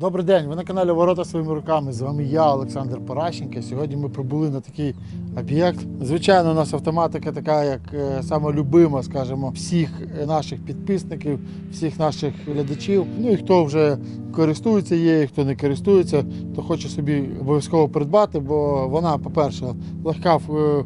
Добрий день, ви на каналі Ворота своїми руками. З вами я, Олександр Паращенко. Сьогодні ми прибули на такий об'єкт. Звичайно, у нас автоматика така, як е, любима, скажімо, всіх наших підписників, всіх наших глядачів. Ну і хто вже користується її, хто не користується, то хоче собі обов'язково придбати, бо вона, по-перше, легка в е,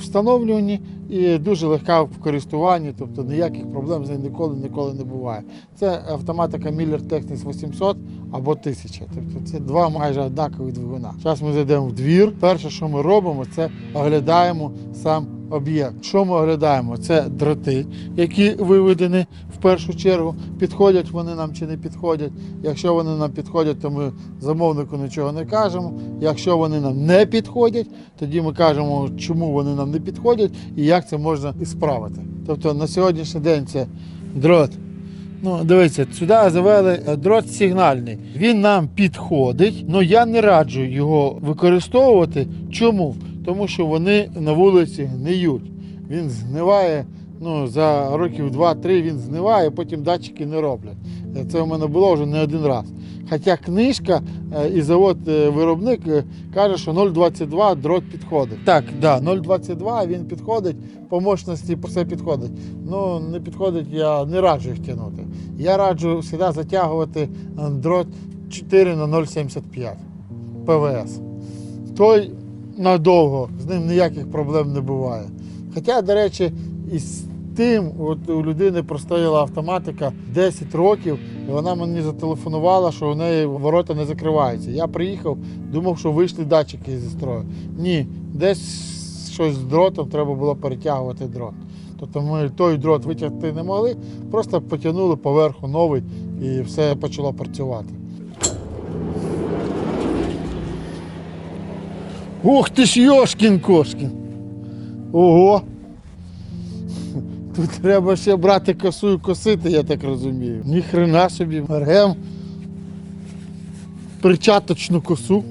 встановлюванні і дуже легка в користуванні, тобто ніяких проблем з нею ніколи ніколи не буває. Це автоматика Miller Technics 800 або 1000. Тобто це два майже однакові двигуна. Зараз ми зайдемо в двір. Перше, що ми робимо, це оглядаємо сам об'єкт. Що ми оглядаємо? Це дроти, які виведені в першу чергу. Підходять вони нам чи не підходять. Якщо вони нам підходять, то ми замовнику нічого не кажемо. Якщо вони нам не підходять, тоді ми кажемо, чому вони нам не підходять і як це можна ісправити. Тобто на сьогоднішній день це дрот. Ну, дивіться, сюди завели е, дрот сигнальний. Він нам підходить, але я не раджу його використовувати. Чому? Тому що вони на вулиці гниють. Він згниває. Ну, за років 2-3 він зниває, потім датчики не роблять. Е, Це у мене було вже не один раз. Хоча книжка е, і завод-виробник каже, що 0,22 дрот підходить. Так, да, 0,22 він підходить, по мощності все підходить. Ну, не підходить, я не раджу їх тягнути. Я раджу завжди затягувати е, дрот 4 на 0,75 ПВС. Той надовго, з ним ніяких проблем не буває. Хоча, до речі, із тим, от у людини простояла автоматика 10 років, і вона мені зателефонувала, що у неї ворота не закриваються. Я приїхав, думав, що вийшли датчики зі строю. Ні, десь щось з дротом треба було перетягувати дрот. Тобто ми той дрот витягти не могли, просто потягнули поверху новий і все почало працювати. Ух ти ж Йошкін Кошкін! Ого! Тут треба ще брати косу і косити, я так розумію. Ніхрена собі, ргем причаточну косу.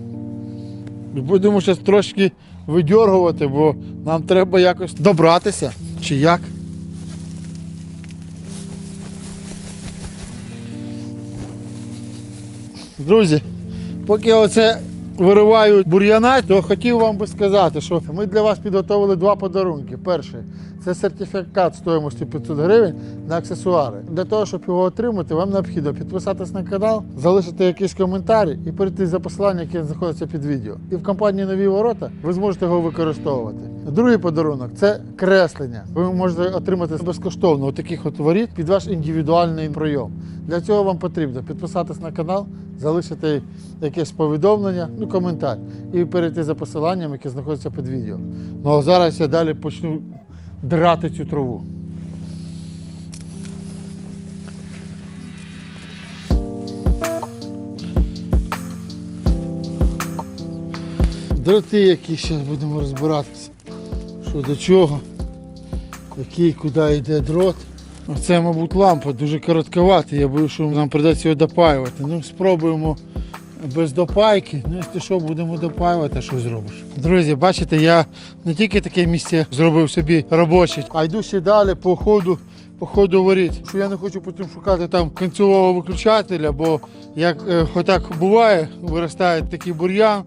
І будемо зараз трошки видьоргувати, бо нам треба якось добратися. Чи як? Друзі, поки оце вириваю бур'яна, то хотів вам би сказати, що ми для вас підготовили два подарунки. Перший це сертифікат стоїмості 500 гривень на аксесуари. Для того, щоб його отримати, вам необхідно підписатись на канал, залишити якийсь коментар і перейти за посилання, яке знаходиться під відео. І в компанії Нові ворота ви зможете його використовувати. Другий подарунок це креслення. Ви можете отримати безкоштовно таких от воріт під ваш індивідуальний прийом. Для цього вам потрібно підписатись на канал, залишити якесь повідомлення, ну коментар, і перейти за посиланням, яке знаходиться під відео. Ну а зараз я далі почну драти цю траву. Дроти, які зараз будемо розбиратися. Що до чого, який куди йде дрот. Оце, мабуть, лампа дуже коротковата. Я боюсь, що нам прийдеться його допаювати. Ну, спробуємо без допайки. Ну, якщо що, будемо допаювати, що зробиш. Друзі, бачите, я не тільки таке місце зробив собі робоче, а йду ще далі по ходу. По ходу воріт, що я не хочу потім шукати там кінцевого виключателя, бо як е, отак буває, виростає такий бур'ян,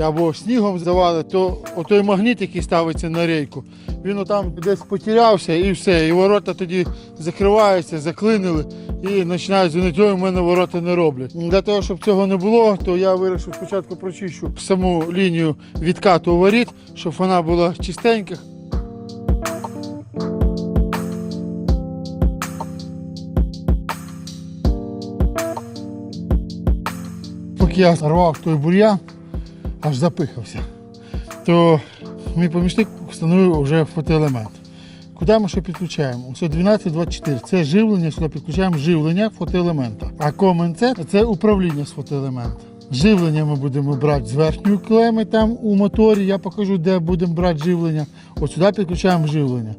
або снігом здавали, то отой магніт, який ставиться на рейку, він отам десь потерявся і все. І ворота тоді закриваються, заклинили і починають дзвонити, ой, мене ворота не роблять. Для того, щоб цього не було, то я вирішив спочатку прочищу саму лінію відкату воріт, щоб вона була чистенька. Я рвав той бур'ян, аж запихався, то мій помічник встановив вже фотоелемент. Куди ми що підключаємо? Ось 1224. Це живлення, сюди підключаємо живлення фотоелемента. А комен це це управління з фотоелемента. Живлення ми будемо брати з верхньої клеми там у моторі. Я покажу, де будемо брати живлення. Ось сюди підключаємо живлення.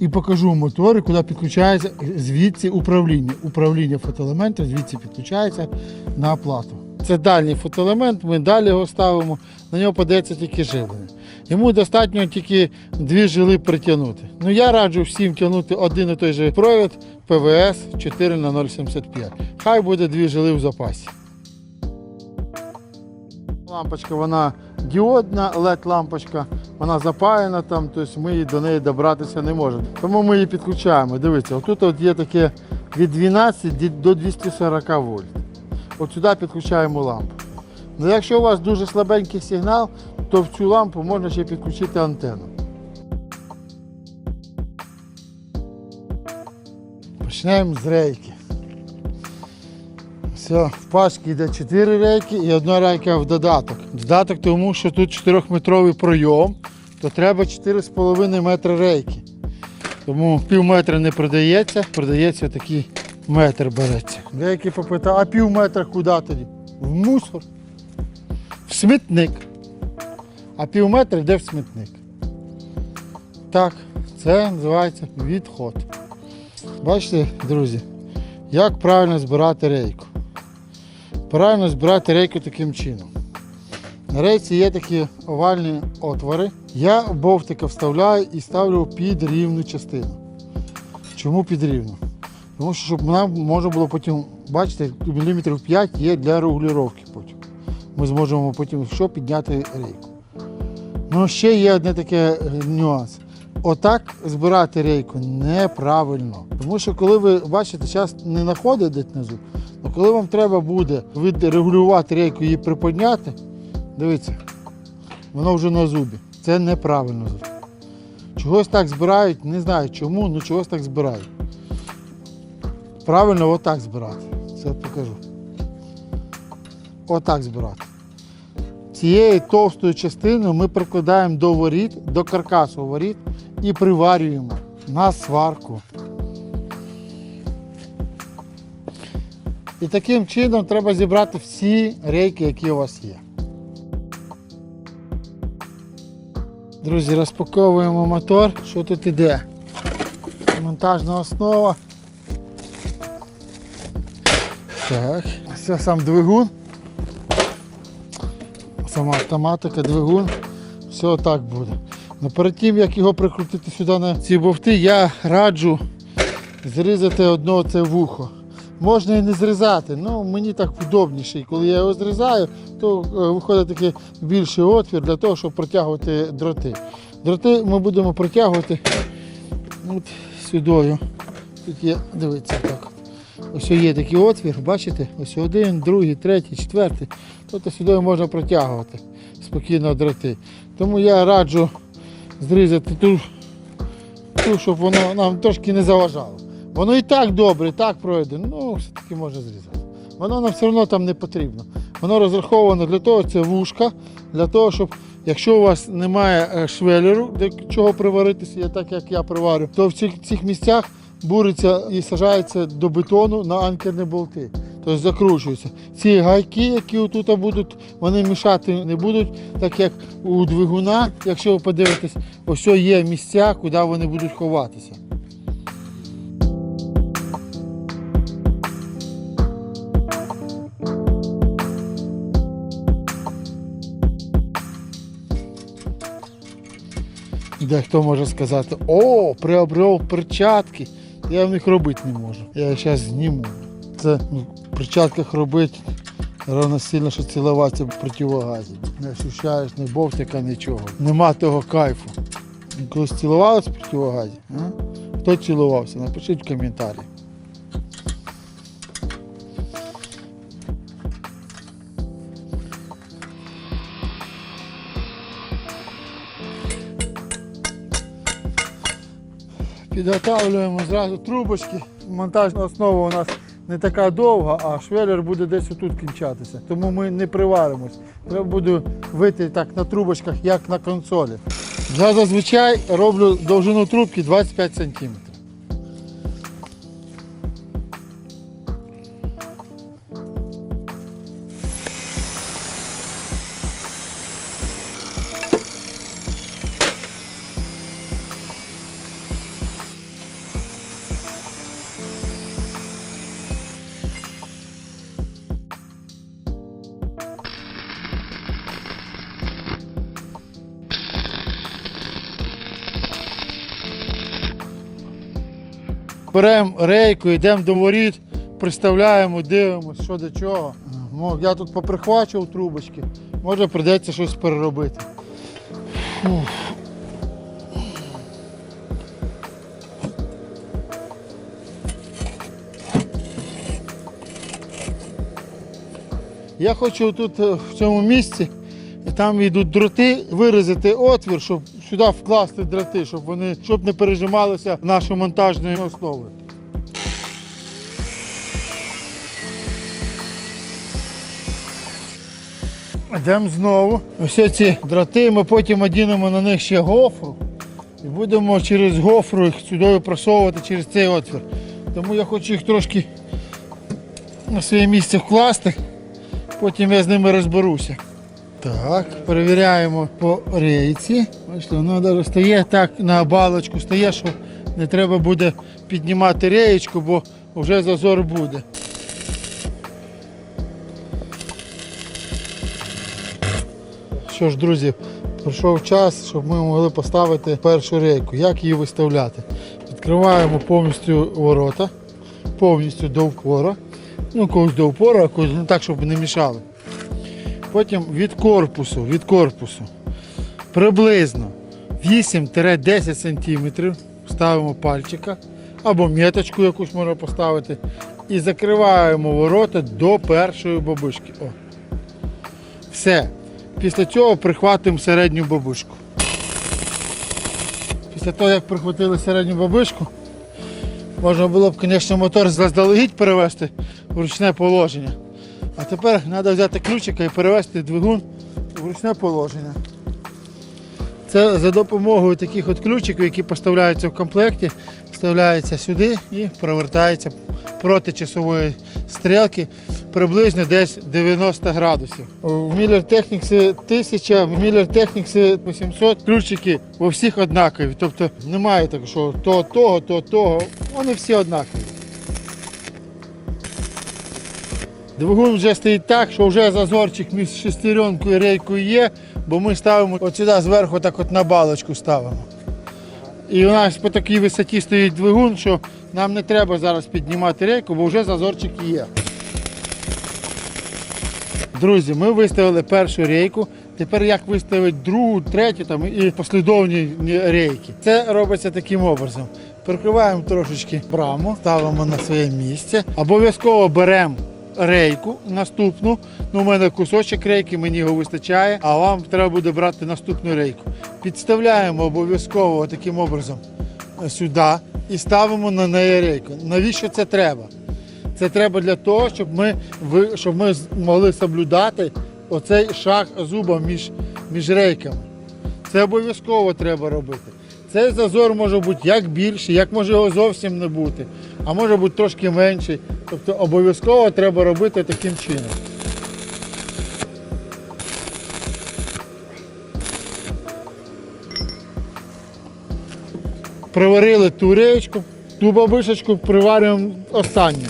І покажу в моторі, куди підключається звідси управління. Управління фотоелементу звідси підключається на оплату. Це дальній фотоелемент, ми далі його ставимо, на нього подається тільки живлення. Йому достатньо тільки дві жили притягнути. Ну я раджу всім тягнути один і той же провід ПВС 4 на 075. Хай буде дві жили в запасі. Лампочка вона діодна, led лампочка, вона запаяна там, тобто ми до неї добратися не можемо. Тому ми її підключаємо. Дивіться, отут от є таке від 12 до 240 вольт. От сюди підключаємо лампу. Ну, якщо у вас дуже слабенький сигнал, то в цю лампу можна ще підключити антенну. Почнемо з рейки. Все, в пачці йде 4 рейки і одна рейка в додаток. Додаток тому, що тут 4-метровий пройом, то треба 4,5 метри рейки. Тому пів метра не продається, продається такий метр береться. Деякі попитали, а пів метра куди тоді? В мусор, в смітник. А пів метра йде в смітник. Так, це називається відход. Бачите, друзі, як правильно збирати рейку. Правильно збирати рейку таким чином. На рейці є такі овальні отвори. Я бовтика вставляю і ставлю під рівну частину. Чому під рівну? Тому що щоб нам можна було потім, бачите, міліметрів 5 є для регулювання потім. Ми зможемо потім що підняти рейку. Ну, ще є одне таке е, нюанс. Отак збирати рейку неправильно. Тому що коли ви бачите, зараз не знаходить внизу, але коли вам треба буде відрегулювати рейку і приподняти, дивіться, воно вже на зубі. Це неправильно. Чогось так збирають, не знаю чому, але чогось так збирають. Правильно отак збирати. Це покажу. Отак збирати. Цією товстою частиною ми прикладаємо до воріт, до каркасу воріт і приварюємо на сварку. І таким чином треба зібрати всі рейки, які у вас є. Друзі, розпаковуємо мотор. Що тут іде? Монтажна основа. Так, це сам двигун. Сама автоматика, двигун. Все так буде. Но перед тим, як його прикрутити сюди на ці бовти, я раджу зрізати одно це вухо. Можна і не зрізати, але мені так удобніше. І коли я його зрізаю, то е, виходить такий більший отвір для того, щоб протягувати дроти. Дроти ми будемо протягувати от сюдою. Тут є, дивіться так. Ось є такий отвір, бачите? Ось один, другий, третій, четвертий. Тобто сюди можна протягувати спокійно дроти. Тому я раджу зрізати ту, ту, щоб воно нам трошки не заважало. Воно і так добре, і так пройде, ну все-таки можна зрізати. Воно нам все одно там не потрібно. Воно розраховано для того, це вушка, для того, щоб якщо у вас немає е, швелеру, до чого приваритися, так як я приварю, то в цих, цих місцях буриться і сажається до бетону на анкерні болти. Тобто закручуються. Ці гайки, які тут будуть, вони мішати не будуть, так як у двигуна, якщо ви подивитесь, ось є місця, куди вони будуть ховатися. Дехто може сказати, о, приобрел перчатки. Я в них робити не можу. Я зараз зніму. Це ну, в перчатках робити равно сильно, що цілуватися в противогазі. Не ощущаєш ні бовтика, нічого. Нема того кайфу. Колись цілувалися в противогазі? А? Хто цілувався? Напишіть в коментарі. Підготовлюємо зразу трубочки. Монтажна основа у нас не така довга, а швелер буде десь отут кінчатися. Тому ми не приваримось. Я буду вити так на трубочках, як на консолі. Зазвичай роблю довжину трубки 25 см. Беремо рейку, йдемо до воріт, приставляємо, дивимося, що до чого. Я тут поприхвачував трубочки. Може прийдеться щось переробити. Я хочу тут е, в цьому місці, там йдуть дроти, вирізати отвір, щоб сюди вкласти дроти, щоб вони щоб не пережималися нашою монтажною основою. Йдемо знову. Ось ці дроти, ми потім одінемо на них ще гофру. І будемо через гофру їх сюди просовувати через цей отвір. Тому я хочу їх трошки на своє місце вкласти, потім я з ними розберуся. Так, перевіряємо по рейці. Бачите, воно навіть стає так на балочку, стає, що не треба буде піднімати реєчку, бо вже зазор буде. Що ж, друзі, прийшов час, щоб ми могли поставити першу рейку. Як її виставляти? Відкриваємо повністю ворота, повністю до упора. Ну, когось до упора, а когось ну, так, щоб не мішали. Потім від корпусу, від корпусу приблизно 8-10 см ставимо пальчика або меточку якусь можна поставити. І закриваємо ворота до першої бабушки. О. Все. Після цього прихватимо середню бабушку. Після того, як прихватили середню бабушку, можна було б, звісно, мотор заздалегідь перевести в ручне положення. А тепер треба взяти ключика і перевести двигун в ручне положення. Це за допомогою таких от ключиків, які поставляються в комплекті, вставляється сюди і провертається проти часової стрілки приблизно десь 90 градусів. В Miller Technics 1000, в Miller Technics 800 ключики у всіх однакові. Тобто немає такого, що то того, то того. Вони всі однакові. Двигун вже стоїть так, що вже зазорчик між шестеренкою і рейкою є, бо ми ставимо от сюди зверху так от на балочку ставимо. І у нас по такій висоті стоїть двигун, що нам не треба зараз піднімати рейку, бо вже зазорчик є. Друзі, ми виставили першу рейку. Тепер як виставити другу, третю там, і послідовні рейки. Це робиться таким образом. Прикриваємо трошечки браму, ставимо на своє місце. Обов'язково беремо рейку наступну. Ну, у мене кусочок рейки, мені його вистачає, а вам треба буде брати наступну рейку. Підставляємо обов'язково таким образом сюди і ставимо на неї рейку. Навіщо це треба? Це треба для того, щоб ми, щоб ми могли соблюдати оцей шаг зуба між, між рейками. Це обов'язково треба робити. Цей зазор може бути як більший, як може його зовсім не бути, а може бути трошки менший. Тобто обов'язково треба робити таким чином. Приварили ту реєчку, ту бабишечку приварюємо останню.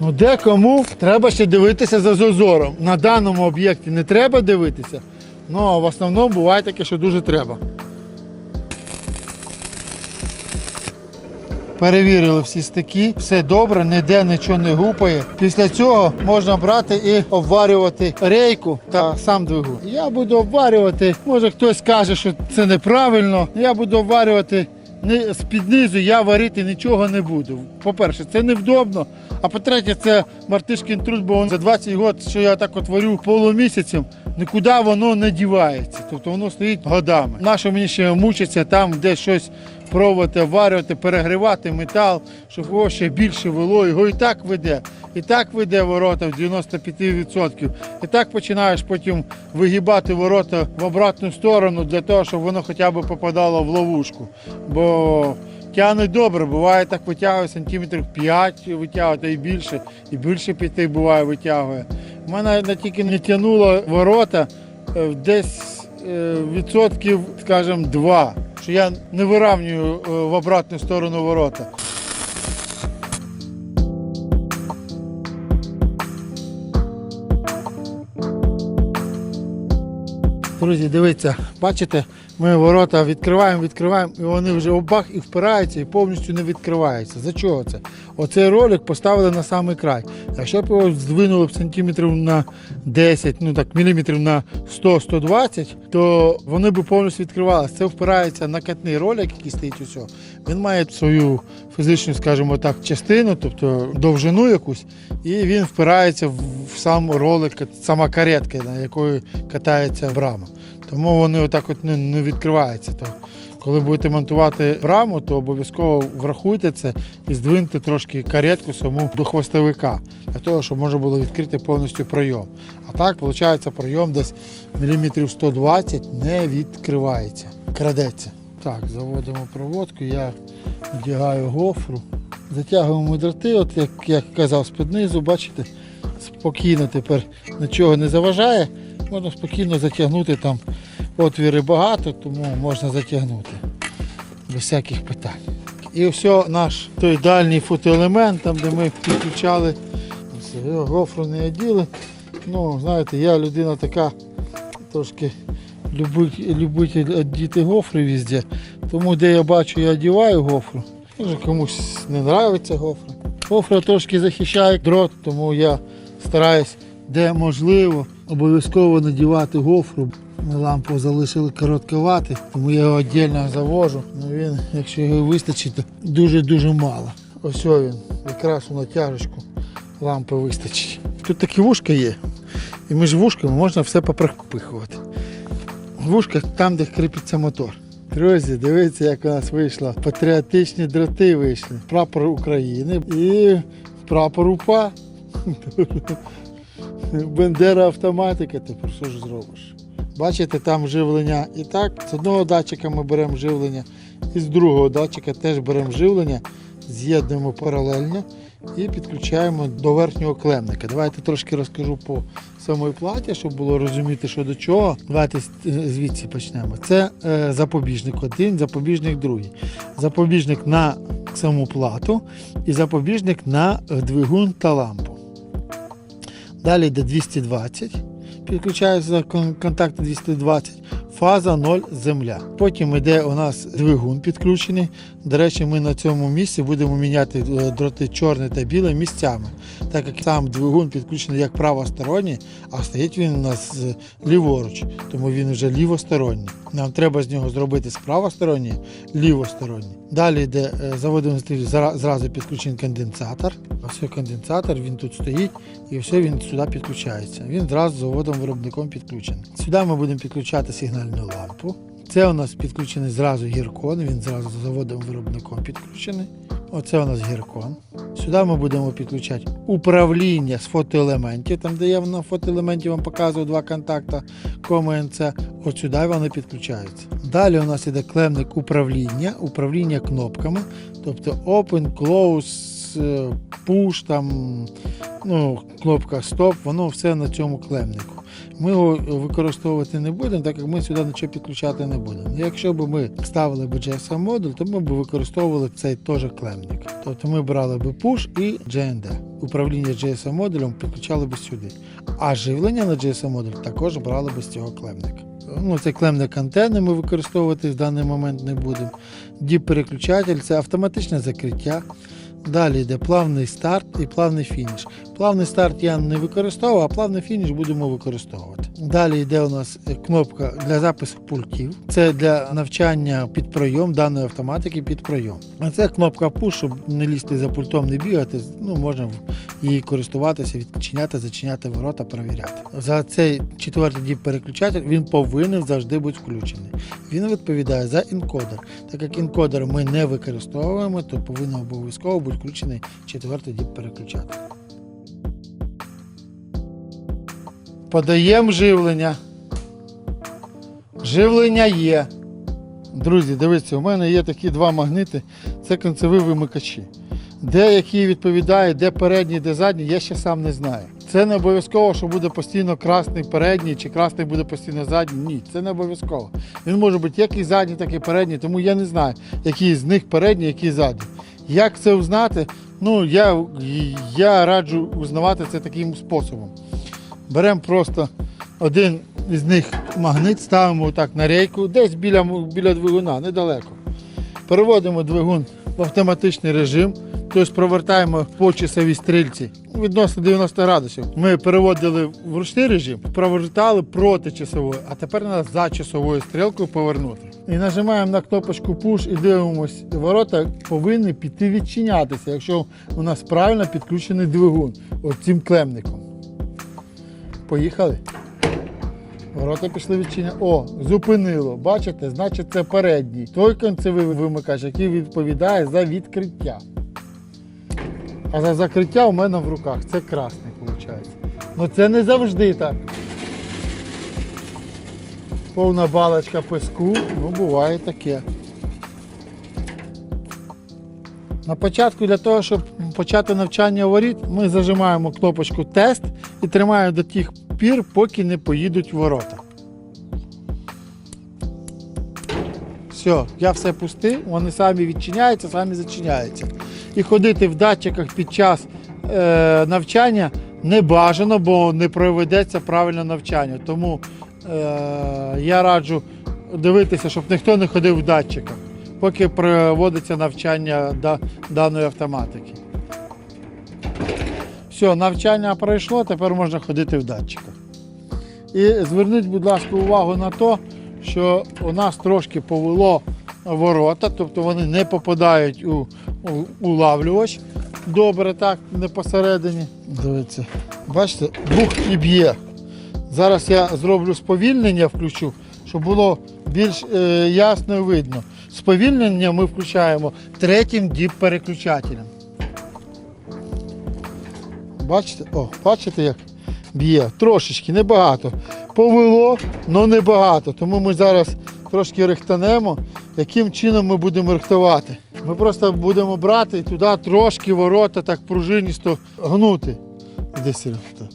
Ну де кому треба ще дивитися за зазором. На даному об'єкті не треба дивитися, ну а в основному буває таке, що дуже треба. Перевірили всі стики, все добре, ніде нічого не гупає. Після цього можна брати і обварювати рейку та сам двигун. Я буду обварювати, може хтось каже, що це неправильно. Я буду обварювати не з-під низу, я варити нічого не буду. По-перше, це невдобно. А по-третє, це мартишкін труд, бо за 20 років, що я так от варю полумісяцем, нікуди воно не дівається. Тобто воно стоїть годами. Нащо мені ще мучиться там, де щось пробувати, обварювати, перегрівати метал, щоб його ще більше вело. Його і так веде. І так веде ворота в 95%. І так починаєш потім вигибати ворота в обратну сторону для того, щоб воно хоча б попадало в ловушку. Бо тягне добре, буває так витягує сантиметрів 5 витягує, та і більше, і більше 5 буває витягує. У мене тільки не тягнуло ворота е, десь е, відсотків, скажімо, 2, що я не виравнюю е, в обратну сторону ворота. Друзі, дивіться, бачите, ми ворота відкриваємо, відкриваємо, і вони вже обах і впираються і повністю не відкриваються. За чого це? Оцей ролик поставили на самий край. Якщо б його здвинули б сантиметрів на 10, ну так, міліметрів на 100-120, то вони б повністю відкривалися. Це впирається на катний ролик, який стоїть усього. Він має свою фізичну, скажімо так, частину, тобто довжину якусь, і він впирається в сам ролик, сама каретка, на якою катається брама. Тому вони отак от не, не відкриваються. То коли будете монтувати браму, то обов'язково врахуйте це і здвиньте трошки каретку саму до хвостовика, для того, щоб можна було відкрити повністю пройом. А так, виходить, пройом десь міліметрів 120 не відкривається, крадеться. Так, заводимо проводку, я вдягаю гофру, затягуємо дроти, от як я казав, з-під низу, бачите, спокійно тепер нічого не заважає. Можна спокійно затягнути там отвіри багато, тому можна затягнути без всяких питань. І все, наш той дальній фотоелемент, там де ми підключали, гофру не оділи. Ну, знаєте, я людина така трошки любитель одіти гофри везде. Тому де я бачу, я одіваю гофру. Може комусь не подобається гофра. Гофра трошки захищає дрот, тому я стараюсь, де можливо, обов'язково надівати гофру. Ми лампу залишили коротковати, тому я його віддільно завожу. Ну він, якщо його вистачить, то дуже-дуже мало. Ось він, якраз у натяжечку лампи вистачить. Тут такі вушка є. І між вушками можна все попропихувати. Вушка там, де кріпиться мотор. Друзі, дивіться, як у нас вийшло. Патріотичні дроти вийшли. Прапор України і прапор УПА. Бендера автоматика, тепер що ж зробиш? Бачите, там живлення і так. З одного датчика ми беремо живлення, і з другого датчика теж беремо живлення, з'єднуємо паралельно і підключаємо до верхнього клемника. Давайте трошки розкажу по самої платі, щоб було розуміти, що до чого. Давайте звідси почнемо. Це е, запобіжник один, запобіжник другий. Запобіжник на саму плату і запобіжник на е, двигун та лампу. Далі йде 220. Підключається кон- контакти 220. Фаза 0 земля. Потім йде у нас двигун підключений. До речі, ми на цьому місці будемо міняти е, дроти чорне та біле місцями, так як сам двигун підключений як правосторонній, а стоїть він у нас ліворуч, тому він вже лівосторонній. Нам треба з нього зробити з правосторонній лівосторонній. Далі йде е, заводимо зра- зразу підключений конденсатор. Ось конденсатор, він тут стоїть і все він сюди підключається. Він зразу заводом виробником підключений. Сюди ми будемо підключати сигнальну лампу. Це у нас підключений зразу гіркон, він зразу заводом виробником підключений. Оце у нас гіркон. Сюди ми будемо підключати управління з фотоелементів, там де я на фотоелементі вам показую два контакти КМНЦ. От сюди вони підключаються. Далі у нас іде клемник управління, управління кнопками, тобто Open, Close, е, Push, там, ну, кнопка Stop, воно все на цьому клемнику. Ми його використовувати не будемо, так як ми сюди нічого підключати не будемо. Якщо б ми ставили б GSM модуль, то ми б використовували цей теж клемник. Тобто ми брали б push і GND. Управління GSM модулем підключали б сюди. А живлення на GSM модуль також брали б з цього клемника. Ну, цей клемник антенни ми використовувати в даний момент не будемо. Діп-переключатель це автоматичне закриття. Далі йде плавний старт і плавний фініш. Плавний старт я не використовував, а плавний фініш будемо використовувати. Далі йде у нас е, кнопка для запису пультів. Це для навчання під пройом даної автоматики під пройом. А це кнопка push, щоб не лізти за пультом, не бігати. Ну, можна її користуватися, відчиняти, зачиняти ворота, перевіряти. За цей четвертий діп переключатель він повинен завжди бути включений. Він відповідає за інкодер. Так як інкодер ми не використовуємо, то повинен обов'язково бути включений четвертий діп переключатель. Подаємо живлення. Живлення є. Друзі, дивіться, у мене є такі два магнити. Це кінцеві вимикачі. Де які відповідає, де передній, де задній, я ще сам не знаю. Це не обов'язково, що буде постійно красний передній чи красний буде постійно задній. Ні, це не обов'язково. Він може бути як і задній, так і передній, тому я не знаю, який з них передній, який задній. Як це узнати? Ну, я, я раджу узнавати це таким способом. Беремо просто один із них магнит, ставимо отак на рейку, десь біля, біля двигуна, недалеко. Переводимо двигун в автоматичний режим, тобто провертаємо по часовій стрільці відносно 90 градусів. Ми переводили в ручний режим, провертали проти часової, а тепер треба за часовою стрілкою повернути. І нажимаємо на кнопочку Push і дивимось, ворота повинні піти відчинятися, якщо у нас правильно підключений двигун цим клемником. Поїхали. Ворота пішли відчиняти. О, зупинило. Бачите, значить це передній. Той кінцевий вимикач, який відповідає за відкриття. А за закриття у мене в руках. Це красний, виходить. Ну це не завжди так. Повна балочка песку, ну буває таке. На початку для того, щоб почати навчання воріт, ми зажимаємо кнопочку тест і тримаємо до тих пір, поки не поїдуть ворота. Все, я все пустив, вони самі відчиняються, самі зачиняються. І ходити в датчиках під час е, навчання не бажано, бо не проведеться правильне навчання. Тому е, я раджу дивитися, щоб ніхто не ходив в датчиках, поки проводиться навчання да- даної автоматики. Все, навчання пройшло, тепер можна ходити в датчиках. І зверніть, будь ласка, увагу на те, що у нас трошки повело ворота, тобто вони не попадають у, улавлювач. Добре, так, не посередині. Дивіться, бачите, бух і б'є. Зараз я зроблю сповільнення, включу, щоб було більш е, ясно видно. Сповільнення ми включаємо третім діп-переключателем. Бачите? О, бачите, як б'є? Трошечки, небагато. Повело, але небагато. Тому ми зараз трошки рихтанемо, яким чином ми будемо рихтувати. Ми просто будемо брати і туди трошки ворота так пружиністо гнути. Іди так.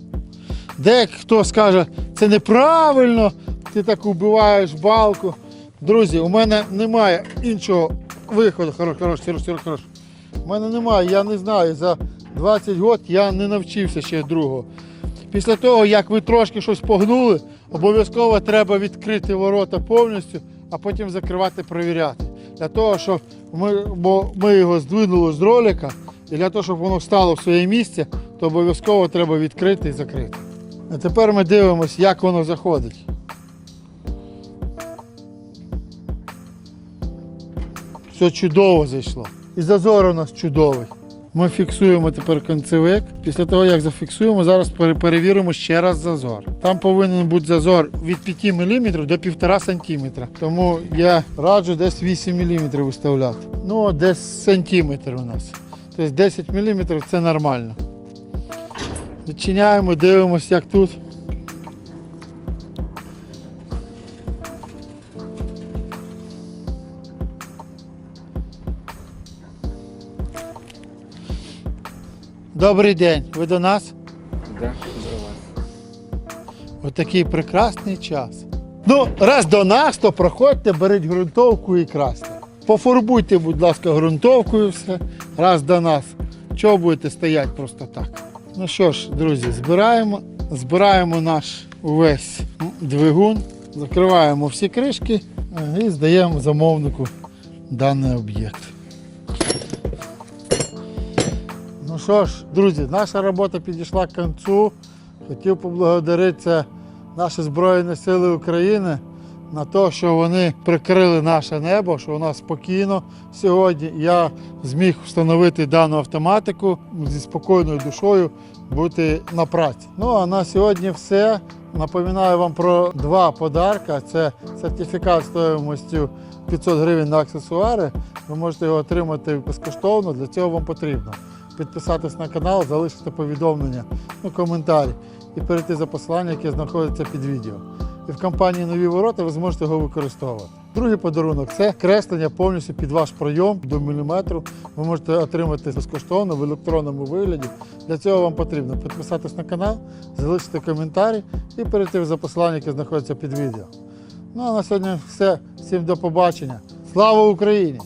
Дехто скаже, це неправильно, ти так убиваєш балку. Друзі, у мене немає іншого виходу. Хорош, хорош, Сереж, хорош. У мене немає, я не знаю. За 20 років я не навчився ще другого. Після того, як ви трошки щось погнули, обов'язково треба відкрити ворота повністю, а потім закривати, перевіряти. Для того, щоб ми, бо ми його здвинули з ролика, і для того, щоб воно стало в своє місце, то обов'язково треба відкрити і закрити. А тепер ми дивимося, як воно заходить. Все чудово зайшло. І зазор у нас чудовий. Ми фіксуємо тепер концевик. Після того, як зафіксуємо, зараз перевіримо ще раз зазор. Там повинен бути зазор від 5 мм до 1,5 см. Тому я раджу десь 8 мм виставляти. Ну, десь сантиметр у нас. Тобто 10 мм це нормально. Відчиняємо, дивимося, як тут. Добрий день, ви до нас? Да, до вас. Отакий прекрасний час. Ну, раз до нас, то проходьте, беріть ґрунтовку і красьте. Пофарбуйте, будь ласка, ґрунтовкою все. Раз до нас. Чого будете стояти просто так? Ну що ж, друзі, збираємо, збираємо наш увесь двигун, закриваємо всі кришки е, і здаємо замовнику даний об'єкт. Що ж, друзі, наша робота підійшла к кінцю. Хотів поблагодарити наші Збройні Сили України на те, що вони прикрили наше небо, що у нас спокійно сьогодні. Я зміг встановити дану автоматику зі спокійною душою бути на праці. Ну а на сьогодні все. Напоминаю вам про два подарка. Це сертифікат стоїмостю 500 гривень на аксесуари. Ви можете його отримати безкоштовно. Для цього вам потрібно підписатись на канал, залишити повідомлення, ну, коментарі і перейти за посиланням, яке знаходиться під відео. І в компанії Нові ворота ви зможете його використовувати. Другий подарунок це креслення повністю під ваш пройом до міліметру. Ви можете отримати безкоштовно в електронному вигляді. Для цього вам потрібно підписатись на канал, залишити коментарі і перейти за посиланням, яке знаходиться під відео. Ну а на сьогодні все. Всім до побачення. Слава Україні!